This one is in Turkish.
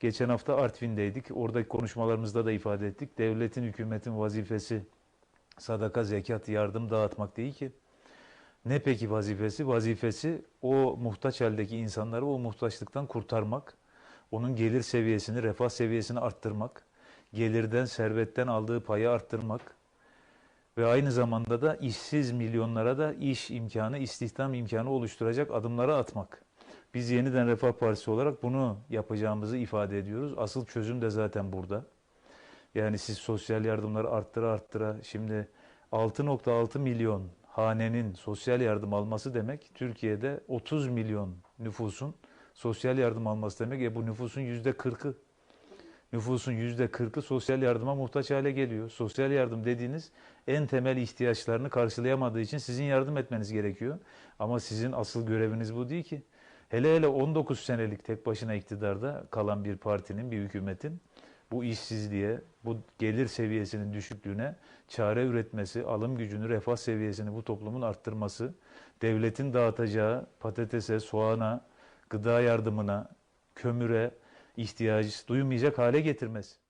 Geçen hafta Artvin'deydik. Oradaki konuşmalarımızda da ifade ettik. Devletin, hükümetin vazifesi sadaka, zekat, yardım dağıtmak değil ki. Ne peki vazifesi? Vazifesi o muhtaç haldeki insanları o muhtaçlıktan kurtarmak, onun gelir seviyesini, refah seviyesini arttırmak, gelirden, servetten aldığı payı arttırmak ve aynı zamanda da işsiz milyonlara da iş imkanı, istihdam imkanı oluşturacak adımları atmak. Biz yeniden Refah Partisi olarak bunu yapacağımızı ifade ediyoruz. Asıl çözüm de zaten burada. Yani siz sosyal yardımları arttıra arttıra şimdi 6.6 milyon hanenin sosyal yardım alması demek Türkiye'de 30 milyon nüfusun sosyal yardım alması demek. E bu nüfusun yüzde 40'ı nüfusun yüzde 40'ı sosyal yardıma muhtaç hale geliyor. Sosyal yardım dediğiniz en temel ihtiyaçlarını karşılayamadığı için sizin yardım etmeniz gerekiyor. Ama sizin asıl göreviniz bu değil ki. Hele hele 19 senelik tek başına iktidarda kalan bir partinin, bir hükümetin bu işsizliğe, bu gelir seviyesinin düşüklüğüne çare üretmesi, alım gücünü, refah seviyesini bu toplumun arttırması, devletin dağıtacağı patatese, soğana, gıda yardımına, kömüre ihtiyaç duymayacak hale getirmesi.